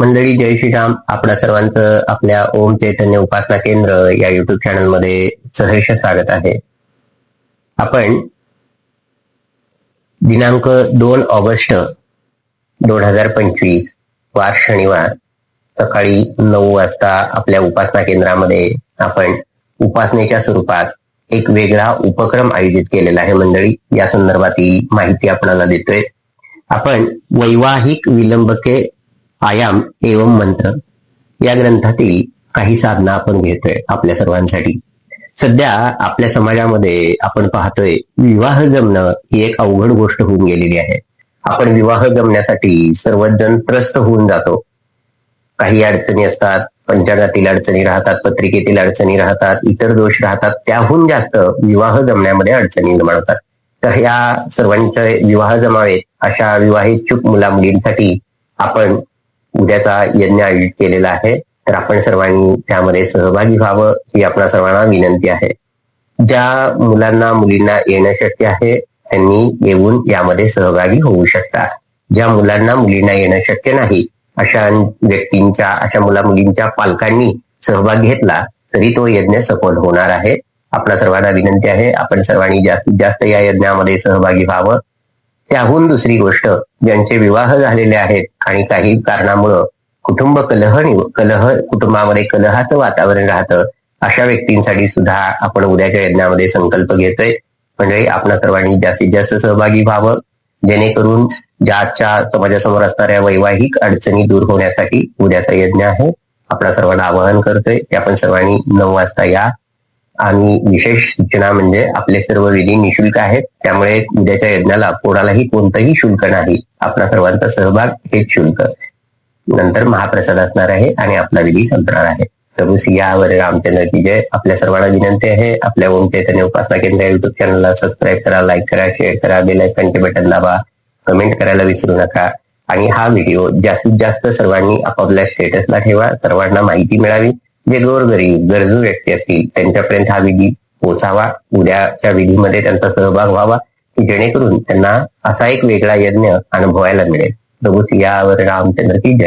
मंडळी जय श्रीराम. आपल्या सर्वांचं आपल्या ओम चैतन्य उपासना केंद्र या युट्यूब चॅनलमध्ये सहर्ष स्वागत आहे. आपण दिनांक दोन ऑगस्ट दोन हजार पंचवीस वार शनिवार सकाळी नऊ वाजता आपल्या उपासना केंद्रामध्ये आपण उपासनेच्या स्वरूपात एक वेगळा उपक्रम आयोजित केलेला आहे मंडळी. या संदर्भात ही माहिती आपल्याला देतोय. आपण वैवाहिक विलंबके आयाम एवं मंत्र. या ग्रंथातील काही साधना आपण घेतोय आपल्या सर्वांसाठी. सध्या आपल्या समाजामध्ये आपण पाहतोय विवाह जमणं ही एक अवघड गोष्ट होऊन गेलेली आहे. आपण विवाह जमण्यासाठी सर्वच जण त्रस्त होऊन जातो. काही अडचणी असतात पंचांगातील अडचणी राहतात पत्रिकेतील अडचणी राहतात इतर दोष राहतात त्याहून जास्त विवाह जमण्यामध्ये अडचणी निर्माण होतात. तर या सर्वांचे विवाह जमावेत अशा विवाहित मुला मुलींसाठी आपण उद्याचा यज्ञ आयोजित केलेला आहे तर आपण सर्वांनी त्यामध्ये सहभागी व्हावं ही आपल्या सर्वांना विनंती आहे. ज्या मुलांना मुलींना येणं शक्य आहे त्यांनी येऊन यामध्ये सहभागी होऊ शकता. ज्या मुलांना मुलींना येणं शक्य नाही अशा व्यक्तींच्या अशा मुला मुलींच्या पालकांनी सहभाग घेतला तरी तो यज्ञ सफल होणार आहे. आपल्या सर्वांना विनंती आहे आपण सर्वांनी जास्तीत जास्त या यज्ञामध्ये सहभागी व्हावं. त्याहून दुसरी गोष्ट ज्यांचे विवाह झालेले आहेत आणि काही कारणामुळं कुटुंब कलह कलह कुटुंबामध्ये कलहाचं वातावरण राहतं अशा व्यक्तींसाठी सुद्धा आपण उद्याच्या यज्ञामध्ये संकल्प घेतोय. म्हणजे आपण सर्वांनी जास्तीत जास्त सहभागी व्हावं. जेणेकरून ज्याच्या समाजासमोर असणाऱ्या वैवाहिक अडचणी दूर होण्यासाठी उद्याचा यज्ञ आहे. आपल्या सर्वांना आवाहन करतोय. की आपण सर्वांनी नऊ वाजता या आणि विशेष सूचना म्हणजे आपले सर्व विधी निशुल्क आहेत. त्यामुळे उद्याच्या यज्ञाला कोणालाही कोणतंही शुल्क नाही. आपला सर्वांचा सहभाग हेच शुल्क. नंतर महाप्रसाद असणार आहे आणि आपला विधी संपणार आहे. प्रभू सियावर रामचंद्र की जय. आपल्या सर्वांना विनंती आहे. आपल्या ओम चैतन्य उपासना केंद्र युट्यूब चॅनलला सबस्क्राईब करा लाईक करा शेअर करा बेल आयकनचे बटन दाबा. कमेंट करायला विसरू नका. आणि हा व्हिडिओ जास्तीत जास्त सर्वांनी आपापल्या स्टेटसला ठेवा. सर्वांना माहिती मिळावी. जे गोरगरीब गरजू व्यक्ती असतील त्यांच्यापर्यंत हा विधी पोचावा उद्याच्या विधीमध्ये त्यांचा सहभाग व्हावा की जेणेकरून त्यांना असा एक वेगळा यज्ञ अनुभवायला मिळेल. प्रभू सियावर रामचंद्र की जय.